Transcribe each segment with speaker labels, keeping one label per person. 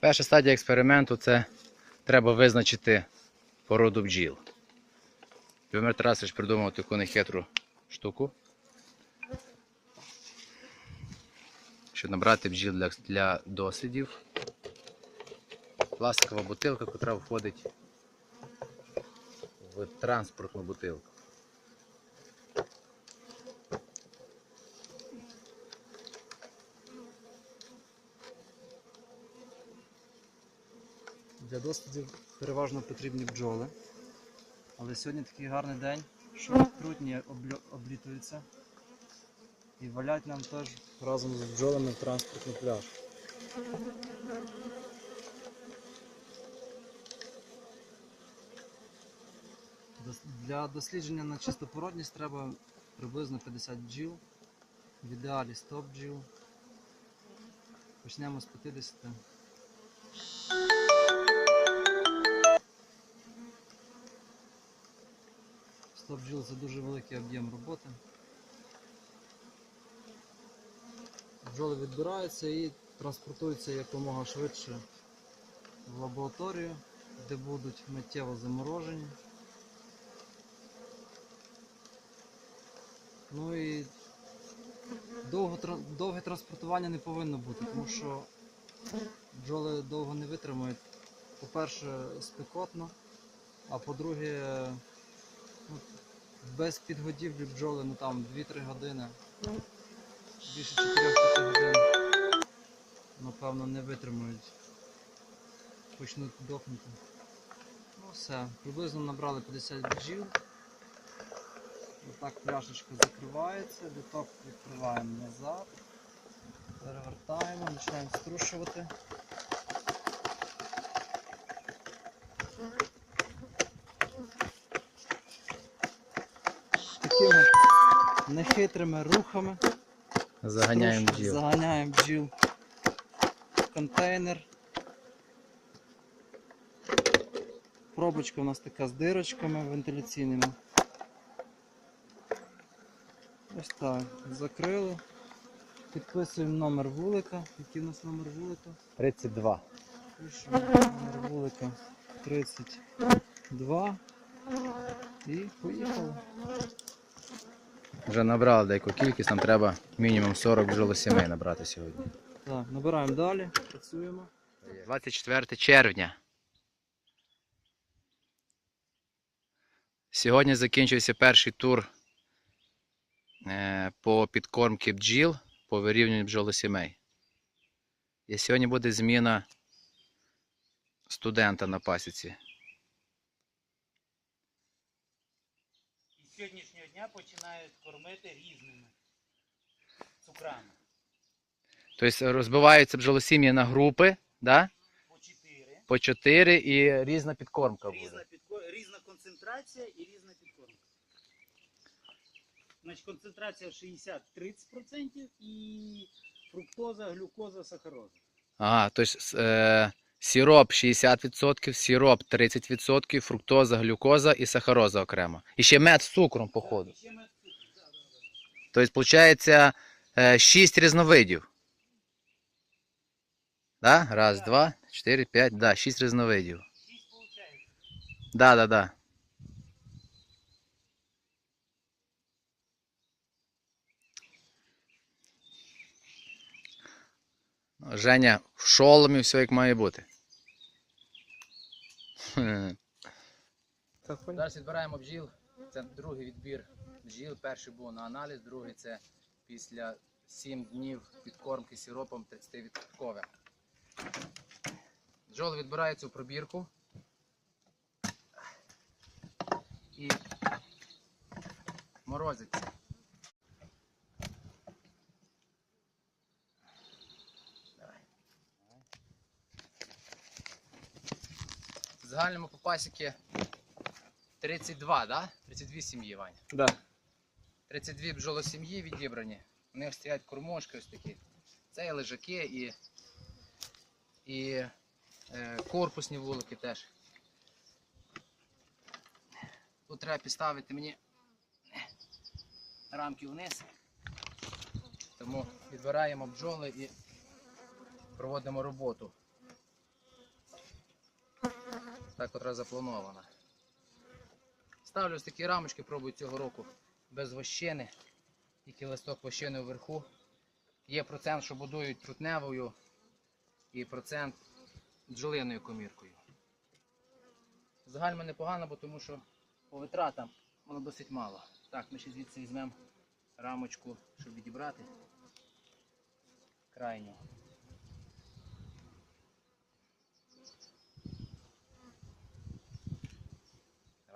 Speaker 1: Перша стадія експерименту це треба визначити породу бджіл. Любомир Тарасович придумав таку нехитру штуку. Щоб набрати бджіл для, для дослідів. Пластикова бутилка, яка входить в транспортну бутилку.
Speaker 2: Дослідів переважно потрібні бджоли. Але сьогодні такий гарний день, що трутні облітуються і валять нам теж разом з бджолами в транспортний пляж. Для дослідження на чистопородність треба приблизно 50 бджіл. В ідеалі 100 бджіл. Почнемо з 50. 100 бджіл це дуже великий об'єм роботи. Бджоли відбираються і транспортуються якомога швидше в лабораторію, де будуть миттєво заморожені. Ну і довго, довге транспортування не повинно бути, тому що бджоли довго не витримають. По-перше, спекотно, а по-друге, без підгодівлі бджоли, ну там 2-3 години. Більше 4-5 годин, напевно, не витримають. Почнуть дохнути. Ну все, приблизно набрали 50 бджіл. Отак пляшечка закривається, літок відкриваємо назад. Перевертаємо, починаємо струшувати. Нехитрими рухами
Speaker 1: Заганяємо бджіл.
Speaker 2: Заганяємо бджіл в контейнер. Пробочка у нас така з дирочками вентиляційними. Ось так. Закрили. Підписуємо номер вулика. Який у нас номер вулика?
Speaker 1: 32.
Speaker 2: Пишемо номер вулика 32. І поїхали.
Speaker 1: Вже набрали деяку кількість, нам треба мінімум 40 бджолосімей набрати сьогодні.
Speaker 2: Так, набираємо далі, працюємо.
Speaker 1: 24 червня. Сьогодні закінчився перший тур е, по підкормці бджіл по вирівнюванню бджолосімей. І сьогодні буде зміна студента на пасіці.
Speaker 3: З дня починають кормити різними цукрами.
Speaker 1: Тобто розбиваються бджолосім'ї на групи, да?
Speaker 3: По 4.
Speaker 1: по 4 і різна підкормка
Speaker 3: Різна,
Speaker 1: буде.
Speaker 3: підко... різна концентрація і різна підкормка. Значить, концентрація 60-30% і фруктоза, глюкоза, сахароза.
Speaker 1: Ага, тобто е, сироп 60%, сироп 30%, фруктоза, глюкоза і сахароза окремо. І ще мед з цукром, походу. Тобто, виходить, 6 різновидів. Да? Раз, два, чотири, п'ять, да, 6 різновидів.
Speaker 3: Шість виходить.
Speaker 1: Да, да, да. Женя в шоломі все як має бути. Зараз відбираємо бджіл. Це другий відбір бджіл. Перший був на аналіз, другий це після 7 днів підкормки сиропом 30%. Бджоли відбираються у пробірку. І морозиться. Загальному по пасіки 32, да? 32 сім'ї, Вань.
Speaker 2: Да.
Speaker 1: 32 бджолосім'ї відібрані. У них стоять кормушки ось такі. Це і лежаки, і, і е, корпусні вулики теж. Тут треба підставити мені рамки вниз. Тому відбираємо бджоли і проводимо роботу. Та, котра запланована. Ставлю ось такі рамочки, пробую цього року без вощини. Тільки листок вощини вверху. Є процент, що будують трутневою і процент бджолиною коміркою. Загально непогано, бо тому що по витратам воно досить мало. Так, ми ще звідси візьмемо рамочку, щоб відібрати крайню.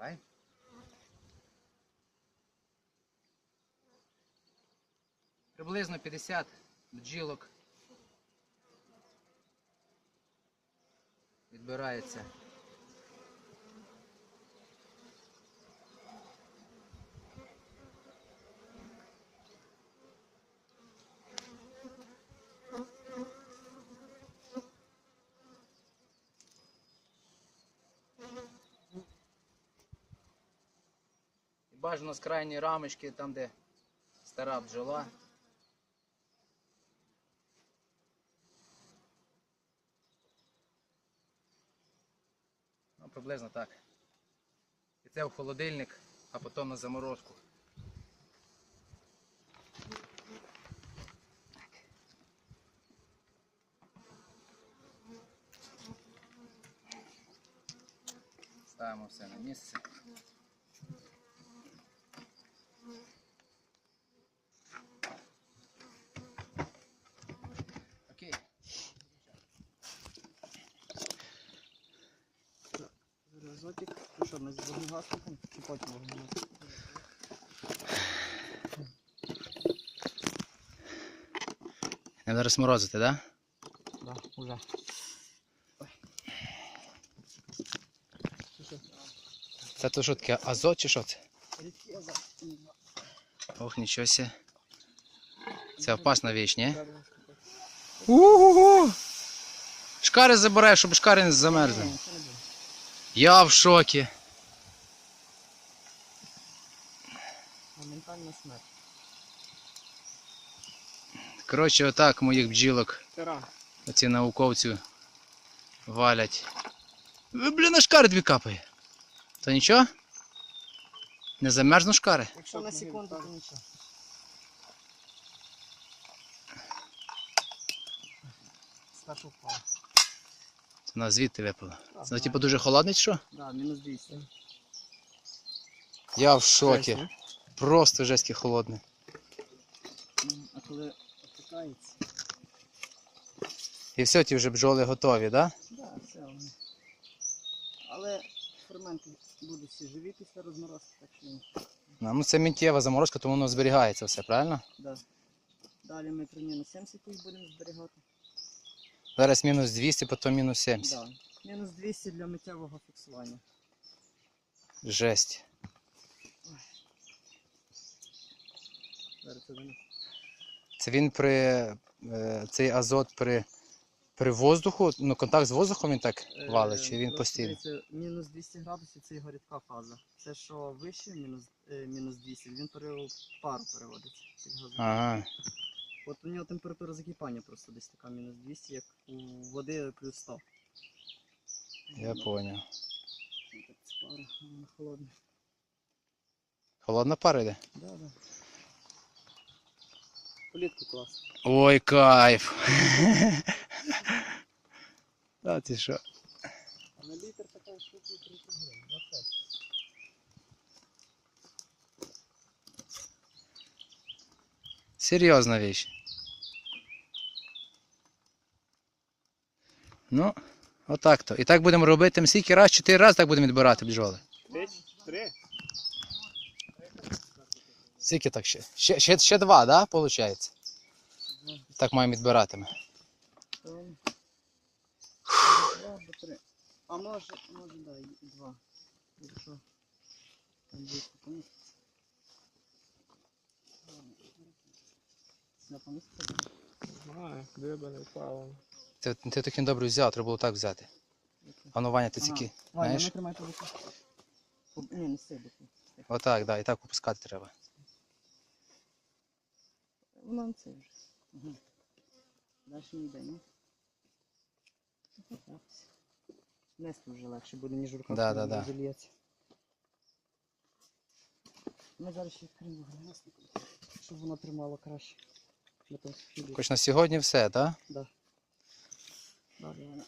Speaker 1: Давай. Приблизно 50 бджілок відбирається. Бажано з крайньої рамочки, там де стара бджола. Ну, приблизно так. І це в холодильник, а потім на заморозку. Ставимо все на місце. Окей.
Speaker 4: Азотик, ну що, ми з вогнегасником чи потім вогнегасником?
Speaker 1: Не зараз морозити, так? Да?
Speaker 4: Так, да, уже.
Speaker 1: Це то що таке азот чи що це?
Speaker 4: Рідкий азот.
Speaker 1: Ох, нічого сі. Це опасна віч, ні?
Speaker 4: Так.
Speaker 1: Угу. Шкари забирай, щоб шкари не замерзли.
Speaker 4: Ні, це не буде.
Speaker 1: Я в шокі.
Speaker 4: Моментальна смерть.
Speaker 1: Коротше, отак моїх бджілок,
Speaker 4: Тира.
Speaker 1: оці науковці валять. Блін, на шкари дві капає. То нічого? Не замерзну шкари?
Speaker 4: Якщо на секунду, то нічого. Старшу впала.
Speaker 1: Це вона звідти випала.
Speaker 4: Так,
Speaker 1: Це типу дуже холодний чи що?
Speaker 4: Да, мінус 200.
Speaker 1: Я в шокі.
Speaker 4: Жесть,
Speaker 1: Просто жеськи холодний.
Speaker 4: А коли опікається,
Speaker 1: І все, ті вже бджоли готові, так?
Speaker 4: да, все вони. Але ферменти будуть всі живі після розморозки, так що ні.
Speaker 1: Да? Ну це миттєва заморозка, тому воно зберігається все, правильно?
Speaker 4: Да. Далі ми при мінус 70 будемо зберігати.
Speaker 1: Зараз мінус 200, потім мінус 70.
Speaker 4: Да. Мінус 200 для миттєвого фіксування.
Speaker 1: Жесть.
Speaker 4: Це
Speaker 1: він при е, цей азот при, при воздуху, ну контакт з воздухом він так валить, чи він
Speaker 4: Е,
Speaker 1: постійно?
Speaker 4: Мінус 200 градусів це його рідка фаза. Це що вище, мінус, е, мінус 200, він пару газом.
Speaker 1: Ага.
Speaker 4: От у нього температура закипання просто десь така мінус 200, як у води плюс 100.
Speaker 1: Я поняв.
Speaker 4: Ну, так це пара, вона холодна.
Speaker 1: Холодна пара йде?
Speaker 4: Да, да. Політку клас.
Speaker 1: Ой, кайф. Та ти що?
Speaker 4: А на літр така штука 30 гривень. 25.
Speaker 1: Серйозна вещь. Ну, отак то. І так будемо робити. Скільки раз, чотири рази так будемо відбирати бджоли.
Speaker 2: Три?
Speaker 1: Скільки так ще? Ще, ще, ще два, да, виходить? Так маємо відбирати ми.
Speaker 4: Там. Два або три. А може, може, да, і два. Якщо там буде поміститься. Сюди поміститься?
Speaker 5: Де не впало.
Speaker 1: Ти, ти таким добре взяв, треба було так взяти. А ну, Ваня, ти
Speaker 4: Ага.
Speaker 1: тільки.
Speaker 4: Ваня,
Speaker 1: Знаєш?
Speaker 4: не тримай по боку. По- Ні, не тих.
Speaker 1: Отак, да, і так опускати треба.
Speaker 4: Воно не це вже. Угу. Далі не йде, ні? Ну.
Speaker 6: Нести вже легше буде, ніж рука.
Speaker 1: Да, да, да.
Speaker 6: заліється. Ми зараз ще відкриємо щоб воно тримало краще. Бо там сухі ліс.
Speaker 1: Хоч на сьогодні все, так?
Speaker 6: Да. Капу.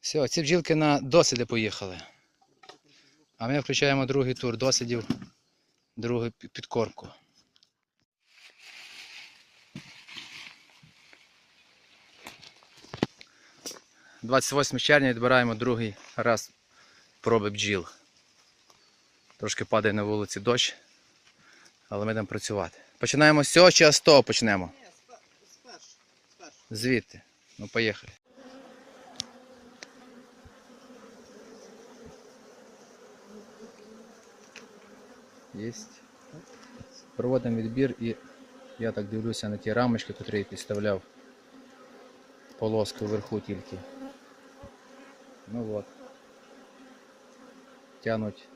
Speaker 1: Все, ці бджілки на досвіди поїхали. А ми включаємо другий тур досвідів, другу пі- підкормку. – 28 червня відбираємо другий раз проби бджіл. Трошки падає на вулиці дощ, але ми йдемо працювати. Починаємо з цього чи з того почнемо? Звідти. Ну, поїхали. Єсть. Проводимо відбір і я так дивлюся на ті рамочки, які я підставляв полоски вверху тільки. Ну от. Тянуть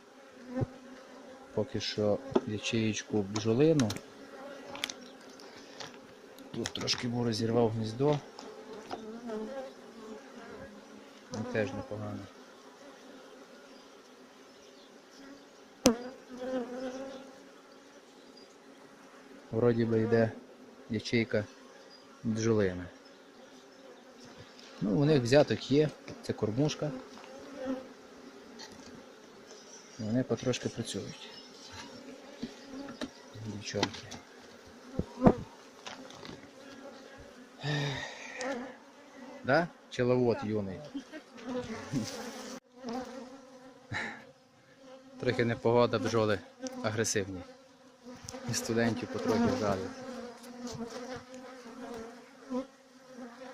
Speaker 1: поки що ячеєчку бджолину. Тут трошки був розірвав гніздо. Ну, теж непогано. Вроді би йде ячейка бджолини. Ну, у них взяток є, це кормушка. Вони потрошки працюють. Дівчонки. Да? Пчеловод юний. Трохи непогода, бджоли агресивні. І студентів потрохи вжалять.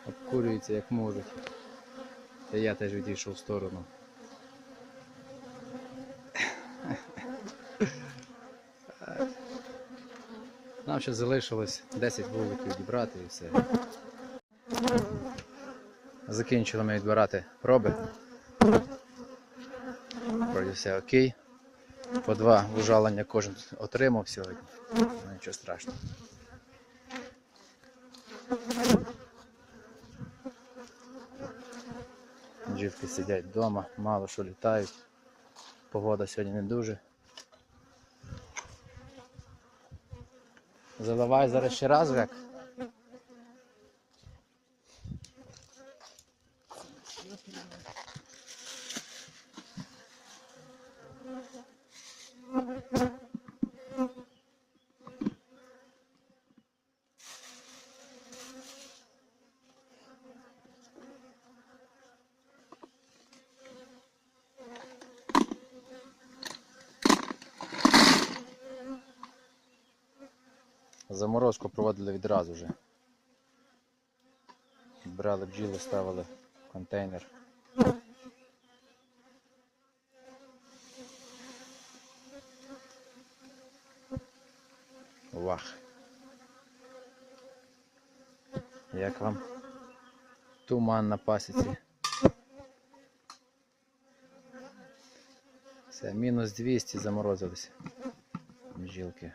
Speaker 1: Обкурюються як можуть. Та я теж відійшов в сторону. Нам ще залишилось 10 вуликів дібрати і все. Закінчили ми відбирати проби. Вроді все окей. По два ужалення кожен отримав сьогодні. Ну, нічого страшного. Джівки сидять вдома, мало що літають. Погода сьогодні не дуже. Заливай зараз ще раз як. Заморозку проводили відразу вже. Брали бджіли, ставили в контейнер. Вах. Як вам? Туман на пасіці. Все, мінус 200 заморозилися. Бджілки.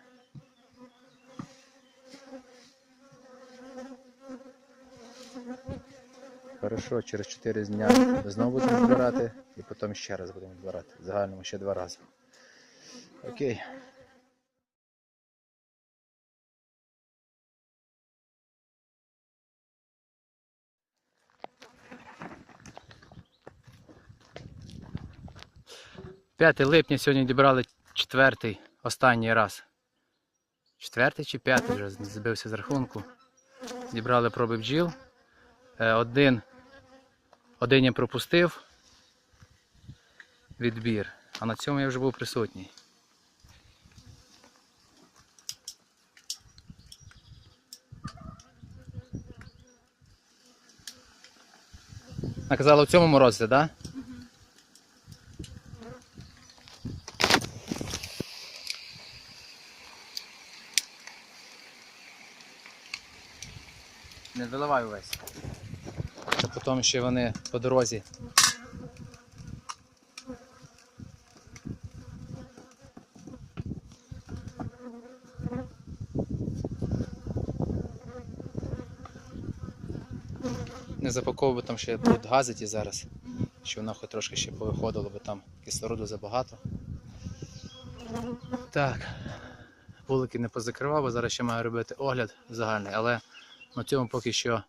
Speaker 1: Хорошо, через 4 дня знову будемо відбирати і потім ще раз будемо відбирати. В загальному ще два рази. Окей. П'ятий липня сьогодні дібрали четвертий, останній раз. Четвертий чи п'ятий вже збився з рахунку. Зібрали проби бджіл. Е, Один, один я пропустив відбір, а на цьому я вже був присутній. Наказали в цьому морозі, так? Да? Не виливай увесь. Потім ще вони по дорозі. не запаковував би там ще тут газеті зараз, щоб воно хоч трошки ще повиходило, бо там кислороду забагато. Так, вулики не позакривав, бо зараз ще маю робити огляд загальний, але на цьому поки що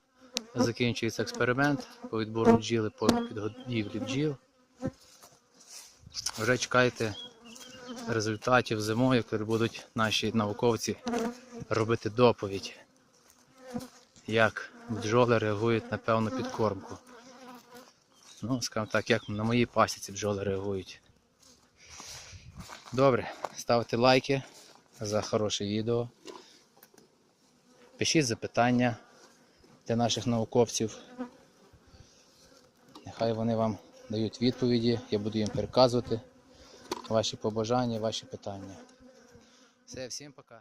Speaker 1: закінчується експеримент по відбору бджіли, по підгодівлі бджіл. Вже чекайте результатів зимою, коли будуть наші науковці робити доповідь, як бджоли реагують на певну підкормку. Ну, скажімо так, як на моїй пасіці бджоли реагують. Добре, ставте лайки за хороше відео. Пишіть запитання для наших науковців. Нехай вони вам дають відповіді, я буду їм переказувати ваші побажання, ваші питання. Все, всім пока.